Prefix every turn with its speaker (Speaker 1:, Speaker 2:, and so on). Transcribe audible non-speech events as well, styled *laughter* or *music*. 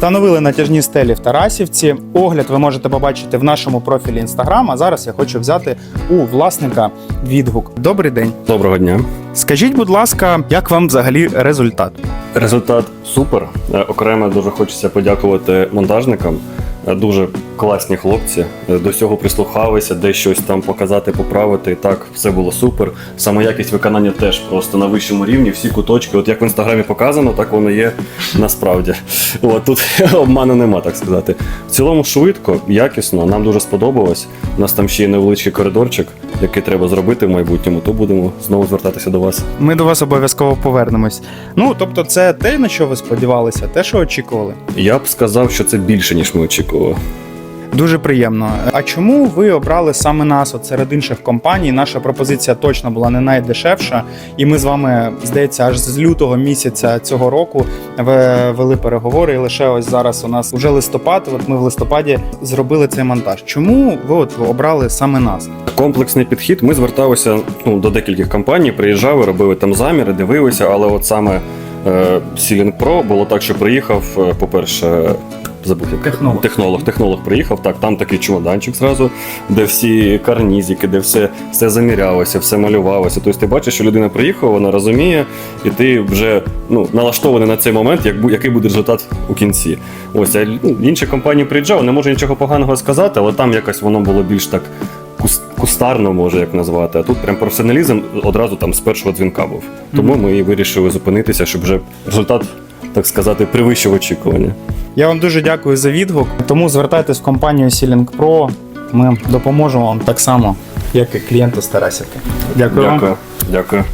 Speaker 1: Встановили натяжні стелі в Тарасівці. Огляд ви можете побачити в нашому профілі Інстаграм. А зараз я хочу взяти у власника відгук. Добрий день.
Speaker 2: Доброго дня.
Speaker 1: Скажіть, будь ласка, як вам взагалі результат?
Speaker 2: Результат супер. Е, Окремо дуже хочеться подякувати монтажникам. Дуже класні хлопці. Е, До цього прислухалися, де щось там показати, поправити. І так, все було супер. Самоякість виконання теж просто на вищому рівні. Всі куточки, от як в інстаграмі показано, так воно є насправді. От тут *laughs* обману нема, так сказати. В цілому швидко, якісно. Нам дуже сподобалось. У нас там ще є невеличкий коридорчик, який треба зробити в майбутньому. То будемо знову звертатися до вас.
Speaker 1: Ми до вас обов'язково повернемось. Ну тобто, це те, на що ви сподівалися, те, що очікували.
Speaker 2: Я б сказав, що це більше, ніж ми очікували.
Speaker 1: Дуже приємно. А чому ви обрали саме нас от серед інших компаній? Наша пропозиція точно була не найдешевша, і ми з вами, здається, аж з лютого місяця цього року вели переговори. І лише ось зараз у нас вже листопад. От ми в листопаді зробили цей монтаж. Чому ви от обрали саме нас?
Speaker 2: Комплексний підхід. Ми зверталися ну, до декількох компаній, приїжджали, робили там заміри, дивилися, але от саме е, Ceiling Pro було так, що приїхав, е, по-перше, забув як
Speaker 1: Технолог.
Speaker 2: технолог. Технолог приїхав, так, там такий чемоданчик зразу, де всі карнізики, де все, все замірялося, все малювалося. Тобто ти бачиш, що людина приїхала, вона розуміє, і ти вже ну, налаштований на цей момент, як, який буде результат у кінці. Ось, а ну, інші компанії приїжджали, не можу нічого поганого сказати, але там якось воно було більш так кустарно, може як назвати. А тут прям професіоналізм одразу там з першого дзвінка був. Тому ми і вирішили зупинитися, щоб вже результат, так сказати, превищив очікування.
Speaker 1: Я вам дуже дякую за відгук. Тому звертайтесь в компанію Ceiling Pro. Ми допоможемо вам так само, як і клієнту з Тарасівки. Дякую. вам.
Speaker 2: Дякую.